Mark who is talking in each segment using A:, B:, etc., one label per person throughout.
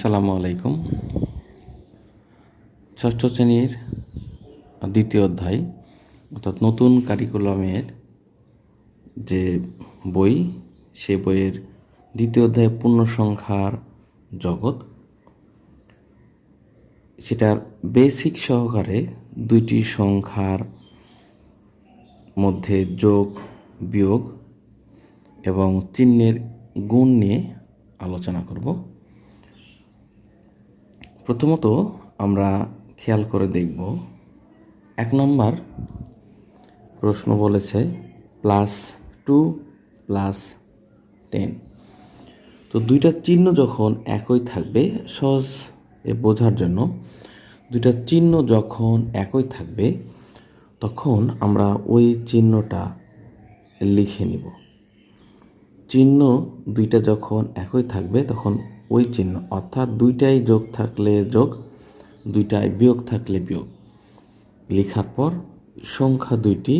A: আসসালামু আলাইকুম। ষষ্ঠ শ্রেণির দ্বিতীয় অধ্যায়, অর্থাৎ নতুন কারিকুলামের যে বই, সে বইয়ের দ্বিতীয় অধ্যায় পূর্ণ সংখ্যার জগৎ, সেটার বেসিক সহকারে দুইটি সংখ্যার মধ্যে যোগ, বিয়োগ এবং চিহ্নের গুণ নিয়ে আলোচনা করব। প্রথমত আমরা খেয়াল করে দেখব, এক নম্বর প্রশ্ন বলেছে প্লাস টু প্লাস টেন। তো দুইটা চিহ্ন যখন একই থাকবে, সহজ বোঝার জন্য, দুইটা চিহ্ন যখন একই থাকবে, তখন আমরা ওই চিহ্নটা লিখে নিব। চিহ্ন দুইটা যখন একই থাকবে, তখন ওই চিহ্ন। অর্থাৎ দুইটাই যোগ থাকলে যোগ, দুইটাই বিয়োগ থাকলে বিয়োগ। লেখার পর সংখ্যা দুইটি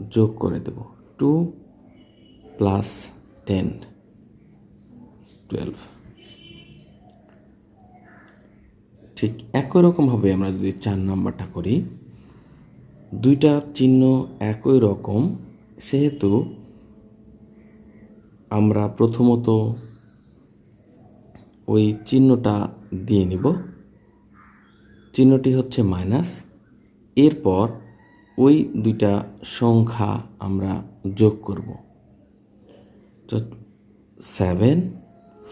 A: যোগ করে দেব। টু প্লাস টেন টুয়েলভ ঠিক একই রকমভাবে আমরা যদি চার নাম্বারটা করি, দুইটা চিহ্ন একই রকম, সেহেতু আমরা প্রথমত ওই চিহ্নটা দিয়ে নিব। চিহ্নটি হচ্ছে মাইনাস। এরপর ওই দুইটা সংখ্যা আমরা যোগ করব। Seven,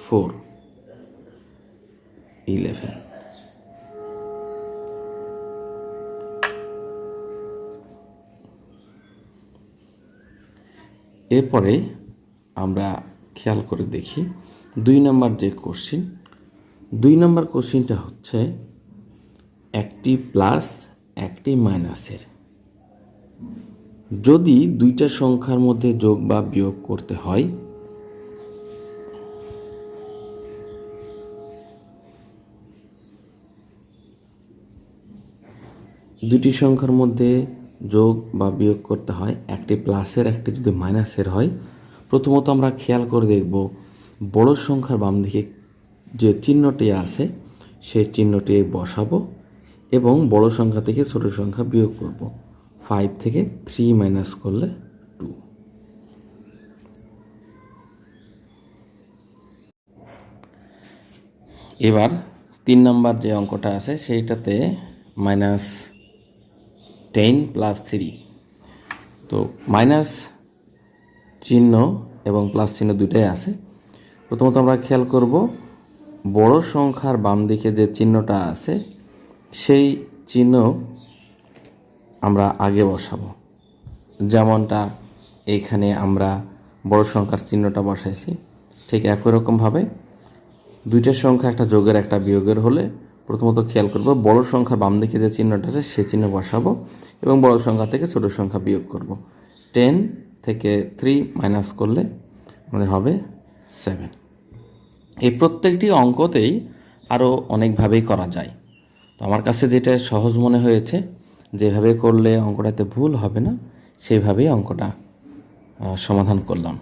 A: four, eleven. এরপরে আমরা খেয়াল করে দেখি। দুই নাম্বার যে কোশ্চিন, দুই নাম্বার কোশ্চিনটা হচ্ছে একটি প্লাস, একটি মাইনাসের। যদি দুইটা সংখ্যার মধ্যে যোগ বা বিয়োগ করতে হয় দুটি সংখ্যার মধ্যে যোগ বা বিয়োগ করতে হয়, একটি প্লাসের, একটি যদি মাইনাসের হয় প্রথমত আমরা খেয়াল করে দেখব বড় সংখ্যার বাম দিকে যে চিহ্নটি আছে, সেই চিহ্নটি বসাবো এবং বড় সংখ্যা থেকে ছোট সংখ্যা বিয়োগ করব। ফাইভ থেকে থ্রি মাইনাস করলে টু এবার তিন নাম্বার যে অঙ্কটা আছে, সেইটাতে মাইনাস টেন প্লাস থ্রি তো মাইনাস চিহ্ন এবং প্লাস চিহ্ন দুটাই আছে। প্রথমত আমরা খেয়াল করব, বড় সংখ্যার বাম দিকে যে চিহ্নটা আছে, সেই চিহ্ন আমরা আগে বসাবো। যেমনটা এখানে আমরা বড় সংখ্যার চিহ্নটা বসাইছি, ঠিক একই রকমভাবে দুইটা সংখ্যা একটা যোগের একটা বিয়োগের হলে প্রথমত খেয়াল করব, বড় সংখ্যার বাম দিকে যে চিহ্নটা আছে সে চিহ্ন বসাবো এবং বড় সংখ্যা থেকে ছোট সংখ্যা বিয়োগ করব। টেন থেকে থ্রি মাইনাস করলে আমাদের হবে সেভেন এই প্রত্যেকটি অঙ্কতেই আরও অনেকভাবেই করা যায়। তো আমার কাছে যেটা সহজ মনে হয়েছে, যেভাবে করলে অঙ্কটাতে ভুল হবে না সেইভাবেই অঙ্কটা সমাধান করলাম।